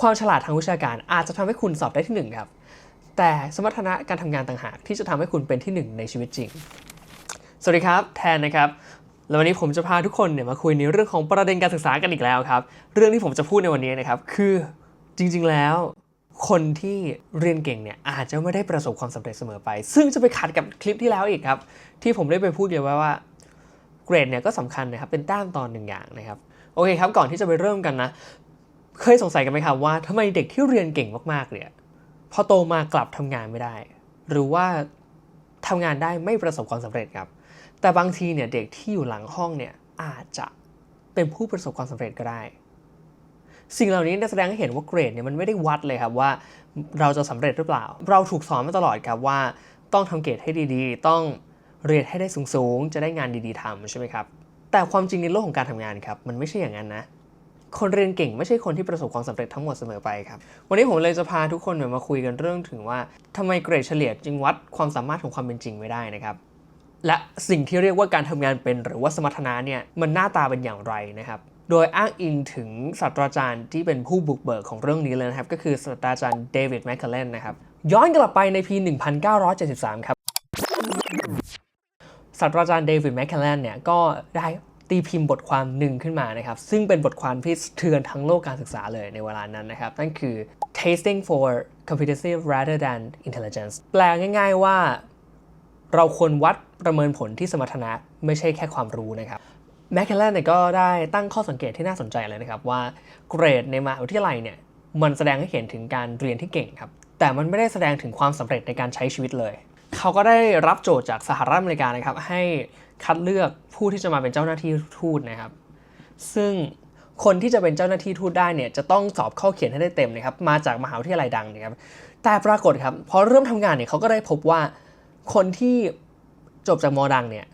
ความฉลาดทางวิชาการอาจจะทำให้คุณสอบได้ที่หนึ่งครับแต่สมรรถนะการทำงานต่างหากที่จะทำให้คุณเป็นที่หนึ่งในชีวิตจริง สวัสดีครับ แทนนะครับแล้ววันนี้ผมจะพาทุกคนเนี่ยมาคุยในเรื่องของประเด็นการศึกษากันอีกแล้วครับ เรื่องที่ผมจะพูดในวันนี้นะครับคือจริง ๆ แล้วคนที่เรียนเก่งเนี่ยอาจจะไม่ได้ประสบความสำเร็จเสมอไป ซึ่งจะไปขัดกับคลิปที่แล้วอีกครับ ที่ผมได้ไปพูดเกี่ยวไว้ว่าเกรดเนี่ยก็สำคัญนะครับเป็นด้านตอนหนึ่งอย่างนะครับโอเคครับก่อนที่จะไปเริ่มกันนะ เคยสงสัยกันไหมครับว่าทำไมเด็กที่เรียนเก่งมากๆเนี่ยพอโตมากลับทำงานไม่ได้ หรือว่าทำงานได้ไม่ประสบความสำเร็จครับ แต่บางทีเนี่ยเด็กที่อยู่หลังห้องเนี่ยอาจจะเป็นผู้ประสบความสำเร็จก็ได้ สิ่งเหล่านี้แสดงให้เห็นว่าเกรดเนี่ยมันไม่ได้วัดเลยครับว่าเราจะสำเร็จหรือเปล่า เราถูกสอนมาตลอดครับว่า ต้องทำเกรดให้ดีๆ ต้องเรียนให้ได้สูงๆ จะได้งานดีๆทำใช่ไหมครับแต่ความจริงในโลกของการทำงานครับมันไม่ใช่อย่างนั้นนะ คนเรียนเก่งไม่ใช่คนที่ประสบความสำเร็จทั้งหมดเสมอไปครับ วันนี้ผมเลยจะพาทุกคนเนี่ยมาคุยกันเรื่องถึงว่าทำไมเกรดเฉลี่ยจึงวัดความสามารถของความเป็นจริงไม่ได้นะครับ และสิ่งที่เรียกว่าการทำงานเป็นหรือว่าสมรรถนะเนี่ยมันหน้าตาเป็นอย่างไรนะครับโดยอ้างอิงถึงศาสตราจารย์ที่เป็นผู้บุกเบิกของเรื่องนี้เลยนะครับ ก็คือศาสตราจารย์เดวิดแมคเคลเลนนะครับ ย้อนกลับไปในปี 1973 ครับศาสตราจารย์เดวิดแมคเคลเลนเนี่ยก็ได้ ตีพิมพ์บทความหนึ่งขึ้นมานะครับซึ่งเป็นบทความที่สะเทือนทั้งโลกการศึกษาเลยในเวลานั้นนะครับนั่นคือ tasting for competency rather than intelligence แปลง่าย ๆว่า เราควรวัดประเมินผลที่สมรรถนะไม่ใช่แค่ความรู้นะครับแมคเคลเลนเนี่ยก็ได้ตั้งข้อสังเกตที่น่าสนใจเลยนะครับว่าเกรดในมหาวิทยาลัยเนี่ยมันแสดงให้เห็นถึงการเรียนที่เก่งครับแต่มันไม่ได้แสดงถึงความสำเร็จในการใช้ชีวิตเลย เขาก็ได้รับโจทย์จากสหรัฐอเมริกานะครับ ให้คัดเลือกผู้ที่จะมาเป็นเจ้าหน้าที่ทูตนะครับ ซึ่งคนที่จะเป็นเจ้าหน้าที่ทูตได้เนี่ยจะต้องสอบข้อเขียนให้ได้เต็มนะครับ มาจากมหาวิทยาลัยดังนะครับ แต่ปรากฏครับพอเริ่มทำงานเนี่ยเขาก็ได้พบว่าคนที่จบจากมอดังเนี่ย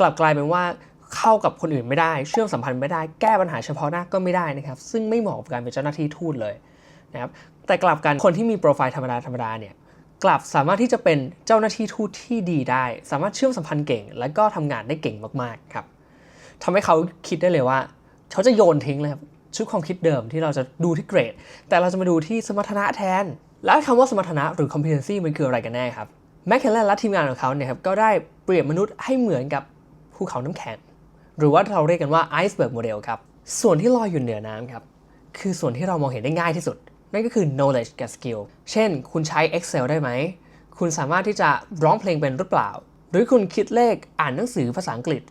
กลับกลายเป็นว่าเข้ากับคนอื่นไม่ได้ เชื่อมสัมพันธ์ไม่ได้แก้ปัญหาเฉพาะหน้าก็ไม่ได้นะครับ ซึ่งไม่เหมาะกับการเป็นเจ้าหน้าที่ทูตเลยนะครับแต่กลับกันคนที่มีโปรไฟล์ธรรมดาธรรมดาเนี่ย กลับสามารถที่จะเป็นเจ้าหน้าที่ทูตที่ดีได้ สามารถเชื่อมสัมพันธ์เก่ง และก็ทำงานได้เก่งมากๆครับทำให้เขาคิดได้เลยว่า เขาจะโยนทิ้งเลยครับชุดความคิดเดิมที่เราจะดูที่เกรด แต่เราจะมาดูที่สมรรถนะแทน และคำว่าสมรรถนะหรือ competency มันคืออะไรกันแน่ครับแมคเคลเลนและทีมงานของเขาเนี่ยครับก็ได้เปรียบมนุษย์ให้เหมือนกับภูเขาน้ำแข็ง หรือว่าเราเรียกกันว่าไอซ์เบิร์กโมเดลครับส่วนที่ลอยอยู่เหนือน้ำครับคือส่วนที่เรามองเห็นได้ง่ายที่สุด นั่นก็คือ knowledge กับ skill เช่น คุณใช้ Excel ได้ไหม คุณสามารถที่จะร้องเพลงเป็นหรือเปล่า หรือคุณคิดเลขอ่านหนังสือภาษาอังกฤษ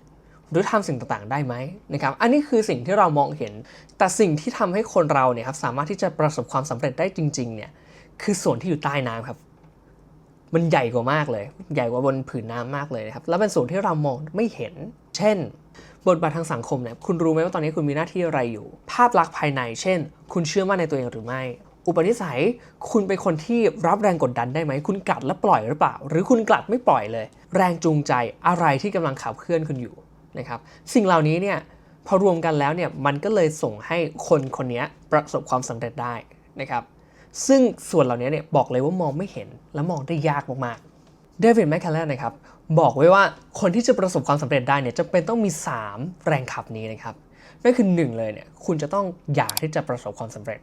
หรือทำสิ่งต่างๆ ได้ไหมนะครับ อันนี้คือสิ่งที่เรามองเห็น แต่สิ่งที่ทำให้คนเราเนี่ยครับสามารถที่จะประสบความสำเร็จได้จริง ๆ เนี่ย คือส่วนที่อยู่ใต้น้ำครับ มันใหญ่กว่ามากเลย ใหญ่กว่าบนผืนน้ำมากเลยนะครับ แล้วเป็นส่วนที่เรามองไม่เห็น เช่นบทบาททางสังคมเนี่ยคุณรู้ไหมว่าตอนนี้คุณมีหน้าที่อะไรอยู่ ภาพลักษณ์ภายใน เช่น คุณเชื่อมั่นในตัวเองหรือไม่ อุปนิสัย คุณเป็นคนที่รับแรงกดดันได้ไหม คุณกัดและปล่อยหรือเปล่า หรือคุณกลัดไม่ปล่อยเลย แรงจูงใจอะไรที่กำลังขับเคลื่อนคุณอยู่นะครับสิ่งเหล่านี้เนี่ยพอรวมกันแล้วเนี่ยมันก็เลยส่งให้คนคนนี้ประสบความสำเร็จได้นะครับซึ่งส่วนเหล่านี้เนี่ยบอกเลยว่ามองไม่เห็นและมองได้ยากมากๆเดวิดแมคคาเลนนะครับบอกไว้ว่าคนที่จะประสบความสำเร็จได้เนี่ยจะเป็นต้องมี 3 แรงขับนี้นะครับนั่นคือ 1 เลยเนี่ยคุณจะต้องอยากที่จะประสบความสำเร็จ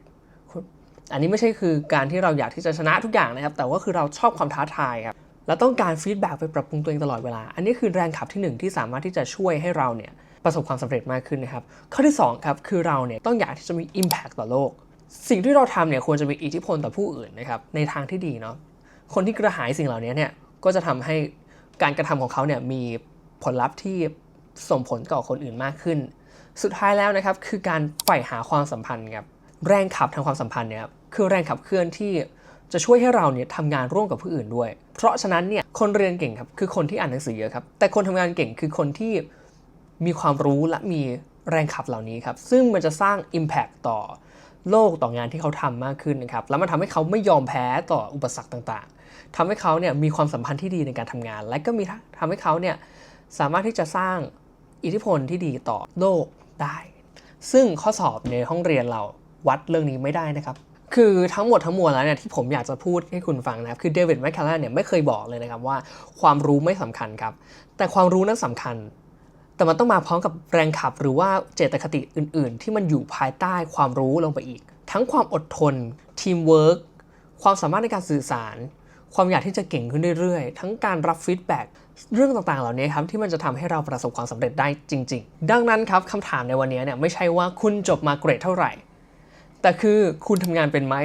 อันนี้ไม่ใช่คือการที่เราอยากที่จะชนะทุกอย่างนะครับ แต่ว่าคือเราชอบความท้าทายครับและต้องการฟีดแบ็กไปปรับปรุงตัวเองตลอดเวลา อันนี้คือแรงขับที่ 1 ที่สามารถที่จะช่วยให้เราเนี่ยประสบความสำเร็จมากขึ้นนะครับ ข้อที่2ครับคือเราเนี่ยต้องอยากที่จะมี Impact ต่อโลก สิ่งที่เราทำเนี่ยควรจะมีอิทธิพลต่อผู้อื่นนะครับในทางที่ดีเนาะ คนที่กระหายสิ่งเหล่านี้เนี่ยก็จะทำให้การกระทำของเขาเนี่ยมีผลลัพธ์ที่ส่งผลต่อคนอื่นมากขึ้น สุดท้ายแล้วนะครับคือการใฝ่หาความสัมพันธ์ครับ แรงขับทางความสัมพันธ์เนี่ยครับคือแรงขับเคลื่อนที่จะช่วยให้เราเนี่ยทำงานร่วมกับผู้อื่นด้วย เพราะฉะนั้นเนี่ยคนเรียนเก่งครับคือคนที่อ่านหนังสือเยอะครับ แต่คนทำงานเก่งคือคนที่มีความรู้และมีแรงขับเหล่านี้ครับ ซึ่งมันจะสร้าง Impact ต่อโลกต่องานที่เขาทำมากขึ้นนะครับ แล้วมันทำให้เขาไม่ยอมแพ้ต่ออุปสรรคต่างๆทำให้เขาเนี่ยมีความสัมพันธ์ที่ดีในการทำงาน และก็มีทำให้เขาเนี่ยสามารถที่จะสร้างอิทธิพลที่ดีต่อโลกได้ ซึ่งข้อสอบในห้องเรียนเรา วัดเรื่องนี้ไม่ได้นะครับคือทั้งหมดทั้งมวลแล้วเนี่ยที่ผมอยากจะพูดให้คุณฟังนะครับคือเดวิดแมคคาร์เนี่ยไม่เคยบอกเลยนะครับว่าความรู้ไม่สำคัญครับ แต่ความรู้นั้นสำคัญ แต่มันต้องมาพร้อมกับแรงขับหรือว่าเจตคติอื่น ๆ ที่มันอยู่ภายใต้ความรู้ลงไปอีก ทั้งความอดทนทีมเวิร์กความสามารถในการสื่อสาร ความอยากที่จะเก่งขึ้นเรื่อย ๆ ทั้งการรับฟีดแบ็กเรื่องต่างๆ เหล่านี้ครับที่มันจะทำให้เราประสบความสำเร็จได้จริง ๆ ดังนั้นครับคำถามในวันนี้เนี่ยไม่ใช่ว่าคุณจบมาเกรดเท่าไหร่ แต่คือคุณทำงานเป็นไหม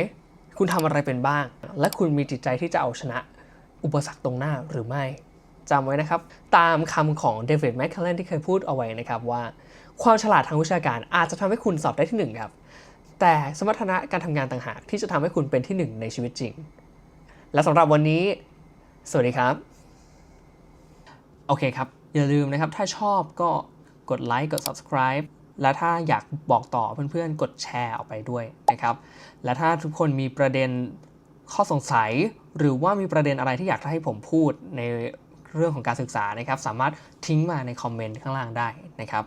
คุณทำอะไรเป็นบ้าง และคุณมีจิตใจที่จะเอาชนะ อุปสรรคตรงหน้าหรือไม่จำไว้นะครับ ตามคำของเดวิดแมคค l ลนที่เคยพูดเอาไว้นะครับว่า ความฉลาดทางวิชาการอาจจะทำให้คุณสอบได้ที่หนึ่งครับแต่สมรรถนะการทำงานต่างหากที่จะทำให้คุณเป็นที่หนึ่งในชีวิตจริง และสำหรับวันนี้ สวัสดีครับ โอเคครับ อย่าลืมนะครับ ถ้าชอบก็กดไลค์กด subscribe และถ้าอยากบอกต่อเพื่อนๆ กดแชร์ออกไปด้วยนะครับ และถ้าทุกคนมีประเด็นข้อสงสัย หรือว่ามีประเด็นอะไรที่อยากให้ผมพูดในเรื่องของการศึกษานะครับ สามารถทิ้งมาในคอมเมนต์ข้างล่างได้นะครับ